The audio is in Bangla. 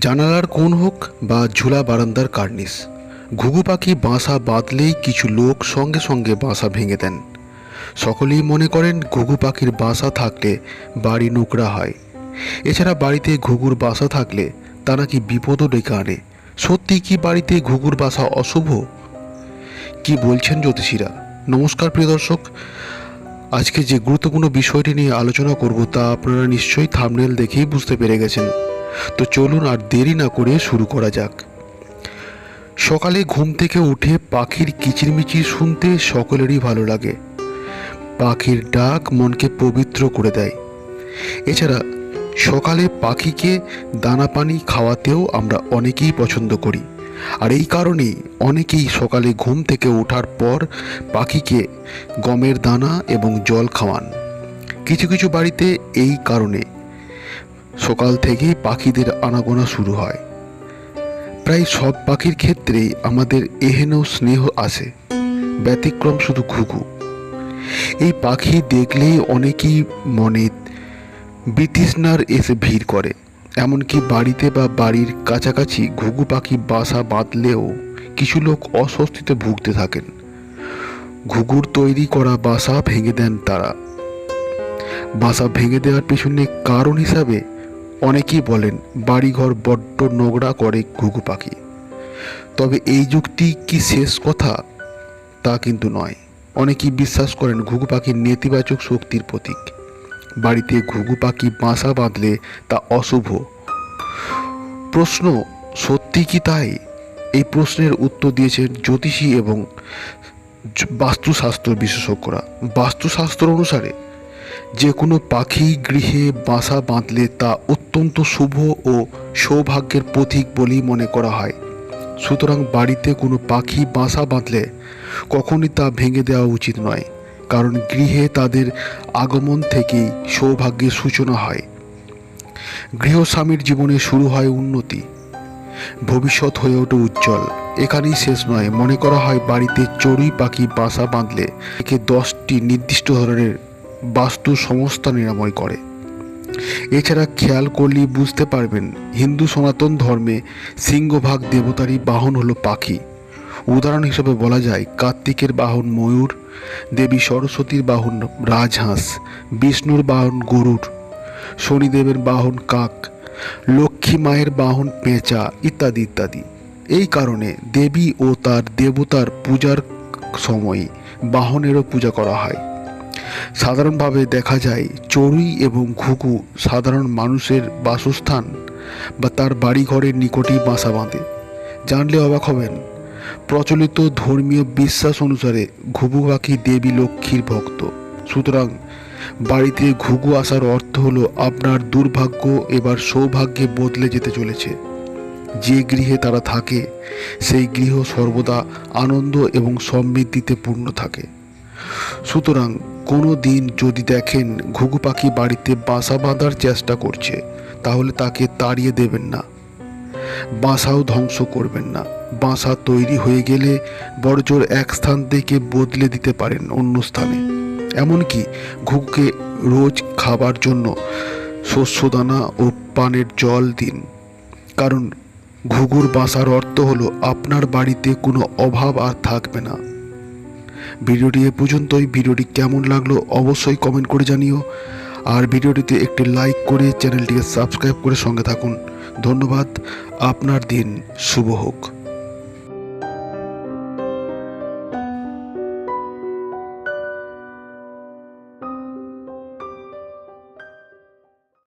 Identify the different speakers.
Speaker 1: জানালার কোন হোক বা ঝোলা বারান্দার কার্নিস, ঘুঘু পাখি বাসা বাঁধলেই কিছু লোক সঙ্গে সঙ্গে বাসা ভেঙে দেন। সকলেই মনে করেন ঘুঘু পাখির বাসা থাকলে বাড়ি নোকরা হয়। এছাড়া বাড়িতে ঘুঘুর বাসা থাকলে তা নাকি বিপদও ডেকে আনে। সত্যি কি বাড়িতে ঘুঘুর বাসা অশুভ? কি বলছেন জ্যোতিষীরা? নমস্কার প্রিয় দর্শক। আজকে যে গুরুত্বপূর্ণ বিষয়টি নিয়ে আলোচনা করব তা আপনারা নিশ্চয়ই থামনেল দেখেই বুঝতে পেরে গেছেন। তো চলুন আর দেরি না করে শুরু করা যাক। সকালে ঘুম থেকে উঠে পাখির কিচিরমিচির শুনতে সকলেরই ভালো লাগে। পাখির ডাক মনকে পবিত্র করে দেয়। এছাড়া সকালে পাখিকে দানা পানি খাওয়াতেও আমরা অনেকেই পছন্দ করি। আর এই কারণেই অনেকেই সকালে ঘুম থেকে ওঠার পর পাখিকে গমের দানা এবং জল খাওয়ান। কিছু কিছু বাড়িতে এই কারণে সকাল থেকেই পাখিদের আনাগোনা শুরু হয়। প্রায় সব পাখির ক্ষেত্রেই আমাদের এহেন স্নেহ আসে ব্যতিক্রম শুধু ঘুঘু। এই পাখি দেখলেই অনেকেই মনে বিতৃষ্ণার এসে ভিড় করে, এমনকি বাড়িতে বা বাড়ির কাছাকাছি ঘুঘু পাখি বাসা বাঁধলেও কিছু লোক অস্বস্তিতে ভুগতে থাকেন। ঘুঘুর তৈরি করা বাসা ভেঙে দেন তারা। বাসা ভেঙে দেওয়ার পেছনে কারণ হিসাবে অনেকেই বলেন, বাড়িঘর বড্ড নোংরা করে ঘুঘু পাখি। তবে এই যুক্তি কি শেষ কথা? তা কিন্তু নয়। অনেকেই বিশ্বাস করেন ঘুঘু পাখির নেতিবাচক শক্তির প্রতীক। বাড়িতে ঘুঘু পাখি বাসা বাঁধলে তা অশুভ। প্রশ্ন, সত্যি কি তাই? এই প্রশ্নের উত্তর দিয়েছেন জ্যোতিষী এবং বাস্তুশাস্ত্র বিশেষজ্ঞরা। বাস্তুশাস্ত্র অনুসারে যে কোনো পাখি গৃহে বাসা বাঁধলে তা অত্যন্ত শুভ ও সৌভাগ্যের প্রতীক বলেই মনে করা হয়। সুতরাং বাড়িতে কোনো পাখি বাসা বাঁধলে কখনই তা ভেঙে দেওয়া উচিত নয়, কারণ গৃহে তাদের আগমন থেকেই সৌভাগ্যের সূচনা হয়। গৃহস্বামীর জীবনে শুরু হয় উন্নতি, ভবিষ্যৎ হয়ে ওঠে উজ্জ্বল। এখানেই শেষ নয়, মনে করা হয় বাড়িতে চড়ুই পাখি বাসা বাঁধলে একে দশটি নির্দিষ্ট ধরনের বাস্তু সমস্যা নিরাময় করে। এছাড়া খেয়াল করলেই বুঝতে পারবেন, হিন্দু সনাতন ধর্মে সিংহভাগ দেবতারই বাহন হলো পাখি। উদাহরণ হিসেবে বলা যায়, কার্তিকের বাহন ময়ূর, দেবী সরস্বতীর বাহন রাজহাঁস, বিষ্ণুর বাহন গরুর শনিদেবের বাহন কাক, লক্ষ্মী মায়ের বাহন পেঁচা ইত্যাদি ইত্যাদি। এই কারণে দেবী ও তার দেবতার পূজার সময় বাহনেরও পূজা করা হয়। সাধারণভাবে দেখা যায় চড়ুই এবং ঘুঘু সাধারণ মানুষের বাসস্থান বা তার বাড়িঘরের নিকটেই বাসা বাঁধে। জানলে অবাক হবেন, প্রচলিত ধর্মীয় বিশ্বাস অনুসারে ঘুঘু পাখি দেবী লক্ষ্মীর ভক্ত। সুতরাং বাড়িতে ঘুঘু আসার অর্থ হলো আপনার দুর্ভাগ্য এবার সৌভাগ্যে বদলে যেতে চলেছে। যে গৃহে তারা থাকে, সেই গৃহ সর্বদা আনন্দ এবং সমৃদ্ধিতে পূর্ণ থাকে। সুতরাং কোনো দিন যদি দেখেন ঘুঘু পাখি বাড়িতে বাসা বাঁধার চেষ্টা করছে, তাহলে তাকে তাড়িয়ে দেবেন না। বাসাও ধ্বংস করবেন না। বাসা তৈরি হয়ে গেলে বড়জোর এক স্থান থেকে বদলে দিতে পারেন অন্য স্থানে। এমনকি ঘুঘুকে রোজ খাবার জন্য শস্যদানা ও পানের জল দিন। কারণ ঘুঘুর বাসার অর্থ হলো আপনার বাড়িতে কোনো অভাব আর থাকবে না। ভিডিওটি এ পর্যন্তই। ভিডিওটি কেমন লাগল অবশ্যই কমেন্ট করে জানিও। আর ভিডিওটিতে একটি লাইক করে চ্যানেলটিকে সাবস্ক্রাইব করে সঙ্গে থাকুন। ধন্যবাদ। আপনার দিন শুভ হোক।